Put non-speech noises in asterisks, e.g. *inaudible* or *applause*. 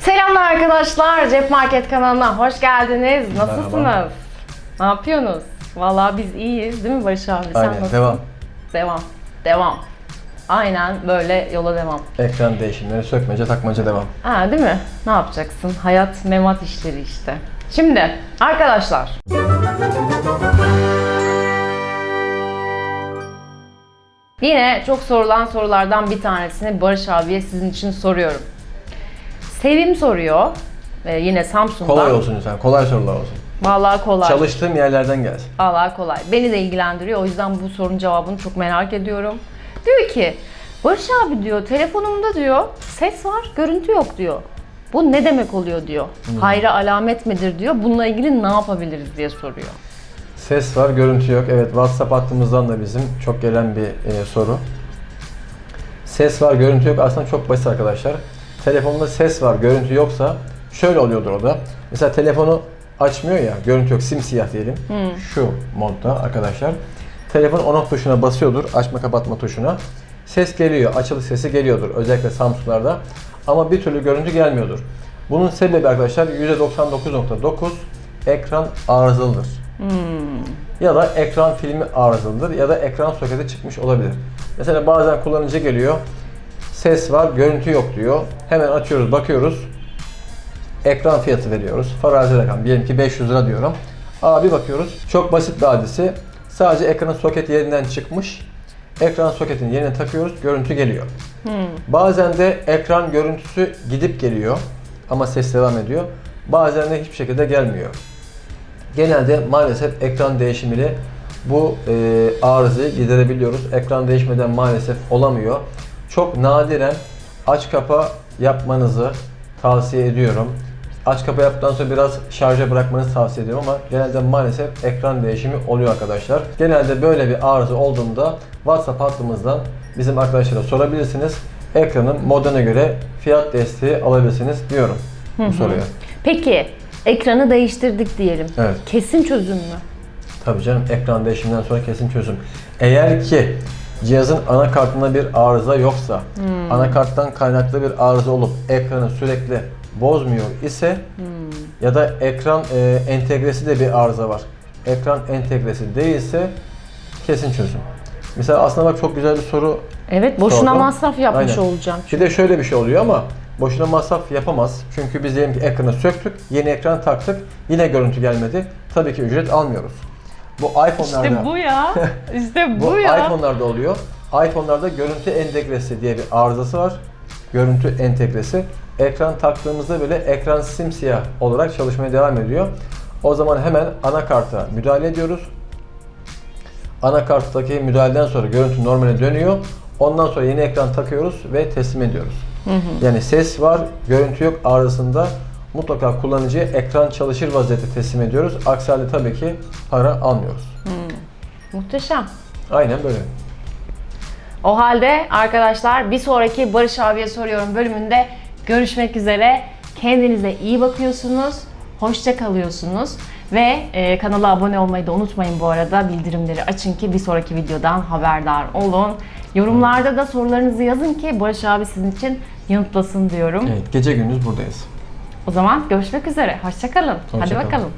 Selamlar arkadaşlar. Cep Market kanalına hoş geldiniz. Nasılsınız? Merhaba. Ne yapıyorsunuz? Vallahi biz iyiyiz değil mi Barış abi? Sen Aynen nasılsın? devam. Devam. Devam. Aynen böyle yola devam. Ekran değişimleri sökmece takmaca devam. Ha değil mi? Ne yapacaksın? Hayat memat işleri işte. Şimdi arkadaşlar. Yine çok sorulan sorulardan bir tanesini Barış abiye sizin için soruyorum. Sevim soruyor. Ee, yine Samsun'dan. Kolay olsun lütfen. Kolay sorular olsun. Vallahi kolay. Çalıştığım yerlerden gelsin. Vallahi kolay. Beni de ilgilendiriyor. O yüzden bu sorunun cevabını çok merak ediyorum. Diyor ki, Barış abi diyor, telefonumda diyor, ses var, görüntü yok diyor. Bu ne demek oluyor diyor. Hayra alamet midir diyor. Bununla ilgili ne yapabiliriz diye soruyor. Ses var, görüntü yok. Evet, WhatsApp hattımızdan da bizim çok gelen bir e, soru. Ses var, görüntü yok. Aslında çok basit arkadaşlar. Telefonda ses var, görüntü yoksa şöyle oluyordur o da. Mesela telefonu açmıyor ya, görüntü yok, simsiyah diyelim. Şu modda arkadaşlar. Telefon on off tuşuna basıyordur, açma kapatma tuşuna. Ses geliyor, açılış sesi geliyordur özellikle Samsung'larda. Ama bir türlü görüntü gelmiyordur. Bunun sebebi arkadaşlar %99.9 ekran arızalıdır. Ya da ekran filmi arızalıdır ya da ekran soketi çıkmış olabilir. Mesela bazen kullanıcı geliyor, ses var, görüntü yok diyor. Hemen açıyoruz, bakıyoruz. Ekran fiyatı veriyoruz. Farazi rakam, diyelim ki 500 lira diyorum. Aa bir bakıyoruz, çok basit bir hadise. Sadece ekranın soketi yerinden çıkmış. Ekran soketini yerine takıyoruz, görüntü geliyor. Bazen de ekran görüntüsü gidip geliyor ama ses devam ediyor. Bazen de hiçbir şekilde gelmiyor. Genelde maalesef ekran değişimiyle bu e, arızayı giderebiliyoruz. Ekran değişmeden maalesef olamıyor. Çok nadiren aç kapa yapmanızı tavsiye ediyorum. Aç kapa yaptıktan sonra biraz şarja bırakmanızı tavsiye ediyorum ama genelde maalesef ekran değişimi oluyor arkadaşlar. Genelde böyle bir arıza olduğunda WhatsApp hattımızdan bizim arkadaşlara sorabilirsiniz. Ekranın moduna göre fiyat desteği alabilirsiniz diyorum bu soruya. Peki, ekranı değiştirdik diyelim. Evet. Kesin çözüm mü? Tabii canım ekran değişiminden sonra kesin çözüm. Eğer ki cihazın anakartında bir arıza yoksa, anakarttan kaynaklı bir arıza olup ekranı sürekli bozmuyor ise ya da ekran e, entegresi de bir arıza var. Ekran entegresi değilse kesin çözüm. Mesela aslında bak çok güzel bir soru. Evet, boşuna Sordum. masraf yapmış Aynen. olacağım. Bir de şöyle bir şey oluyor ama boşuna masraf yapamaz. Çünkü biz diyelim ki ekranı söktük, yeni ekran taktık, yine görüntü gelmedi. Tabii ki ücret almıyoruz. Bu iPhone'larda İşte bu ya. *laughs* İşte bu, bu ya. iPhone'larda oluyor. iPhone'larda görüntü entegresi diye bir arızası var. Görüntü entegresi. Ekran taktığımızda böyle ekran simsiyah olarak çalışmaya devam ediyor. O zaman hemen anakarta müdahale ediyoruz. Anakarttaki müdahaleden sonra görüntü normale dönüyor. Ondan sonra yeni ekran takıyoruz ve teslim ediyoruz. Yani ses var, görüntü yok arasında mutlaka kullanıcıya ekran çalışır vaziyette teslim ediyoruz. Aksi halde tabii ki para almıyoruz. Muhteşem. Aynen böyle. O halde arkadaşlar bir sonraki Barış abiye soruyorum bölümünde görüşmek üzere. Kendinize iyi bakıyorsunuz. Hoşça kalıyorsunuz. Ve e, kanala abone olmayı da unutmayın bu arada. Bildirimleri açın ki bir sonraki videodan haberdar olun. Yorumlarda da sorularınızı yazın ki Barış abi sizin için yanıtlasın diyorum. Evet, gece gündüz buradayız. O zaman görüşmek üzere. Hoşça kalın. Hadi Hoşça kalın. bakalım.